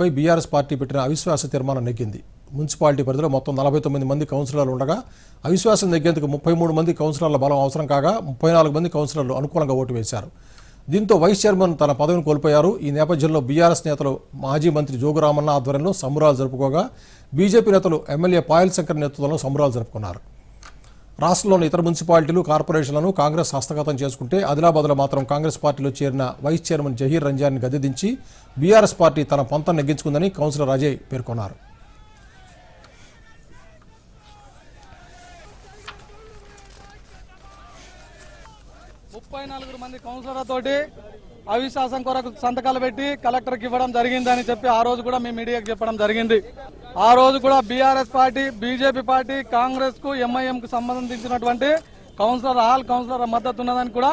పై BRS party పెట్టిన అవిశ్వాస తీర్మానం నెగ్గింది. మున్సిపాలిటీ పరిధిలో మొత్తం నలభై తొమ్మిది మంది కౌన్సిలర్లు ఉండగా అవిశ్వాసం నెగ్గేందుకు ముప్పై మూడు మంది కౌన్సిలర్ల బలం అవసరం కాగా ముప్పై నాలుగు మంది కౌన్సిలర్లు అనుకూలంగా ఓటు వేశారు. దీంతో వైస్ చైర్మన్ తన పదవిని కోల్పోయారు. ఈ నేపథ్యంలో బీఆర్ఎస్ నేతలు మాజీ మంత్రి జోగురామన్న ఆధ్వర్యంలో సంబురాలు జరుపుకోగా బీజేపీ నేతలు ఎమ్మెల్యే పాయల్ శంకర్ నేతృత్వంలో సంబురాలు జరుపుకున్నారు. రాష్ట్రంలోని ఇతర మున్సిపాలిటీలు కార్పొరేషన్లను కాంగ్రెస్ హస్తగతం చేసుకుంటే ఆదిలాబాద్లో మాత్రం కాంగ్రెస్ పార్టీలో చేరిన వైస్ చైర్మన్ జహీర్ రంజాన్ని గద్దెదించి బీఆర్ఎస్ పార్టీ తన పంతం నెగ్గించుకుందని కౌన్సిలర్ అజయ్ పేర్కొన్నారు. ముప్పై నలుగురు మంది కౌన్సిలర్లతోటి అవిశ్వాసం కొరకు సంతకాలు పెట్టి కలెక్టర్కి ఇవ్వడం జరిగిందని చెప్పి ఆ రోజు కూడా మీ మీడియాకి చెప్పడం జరిగింది. ఆ రోజు కూడా బీఆర్ఎస్ పార్టీ బీజేపీ పార్టీ కాంగ్రెస్కు ఎంఐఎం కు సంబంధించినటువంటి కౌన్సిలర్ ఆల్ కౌన్సిలర్ మద్దతు ఉన్నదని కూడా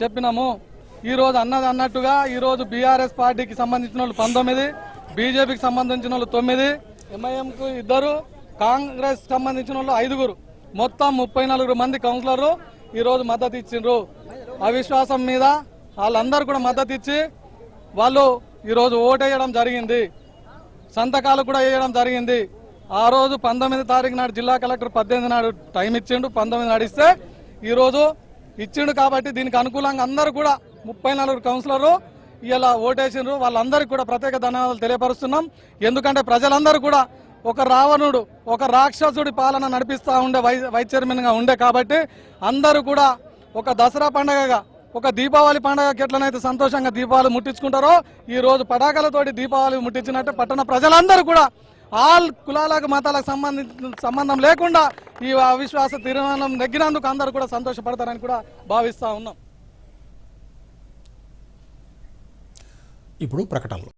చెప్పినాము. ఈ రోజు అన్నది అన్నట్టుగా ఈ రోజు బీఆర్ఎస్ పార్టీకి సంబంధించిన వాళ్ళు పంతొమ్మిది బీజేపీకి సంబంధించిన వాళ్ళు తొమ్మిది ఎంఐఎం కు ఇద్దరు కాంగ్రెస్ సంబంధించిన వాళ్ళు ఐదుగురు. మొత్తం ముప్పై మంది కౌన్సిలర్లు ఈ రోజు మద్దతు ఇచ్చిండ్రు. అవిశ్వాసం మీద వాళ్ళందరూ కూడా మద్దతు ఇచ్చి వాళ్ళు ఈరోజు ఓటేయడం జరిగింది. సంతకాలు కూడా వేయడం జరిగింది. ఆ రోజు పంతొమ్మిది తారీఖు నాడు జిల్లా కలెక్టర్ పద్దెనిమిది నాడు టైం ఇచ్చిండు పంతొమ్మిది నాడు ఇస్తే ఈరోజు ఇచ్చిండు కాబట్టి దీనికి అనుకూలంగా అందరూ కూడా ముప్పై నలుగురు కౌన్సిలర్లు ఇలా ఓటేసిండ్రు వాళ్ళందరికీ కూడా ప్రత్యేక ధన్యవాదాలు తెలియపరుస్తున్నాం. ఎందుకంటే ప్రజలందరూ కూడా ఒక రావణుడు ఒక రాక్షసుడి పాలన నడిపిస్తా ఉండే వై వైస్ చైర్మన్ ఉండే కాబట్టి అందరూ కూడా ఒక దసరా పండగగా ఒక దీపావళి పండగకి ఎట్లనైతే సంతోషంగా దీపావళి ముట్టించుకుంటారో ఈ రోజు పటాకాలతోటి దీపావళి ముట్టించినట్టు పట్టణ ప్రజలందరూ కూడా ఆల్ కులాలకు మతాలకు సంబంధించిన సంబంధం లేకుండా ఈ అవిశ్వాస తీర్మానం నెగ్గినందుకు అందరూ కూడా సంతోషపడతారని కూడా భావిస్తా ఉన్నాం. ఇప్పుడు ప్రకటనలు.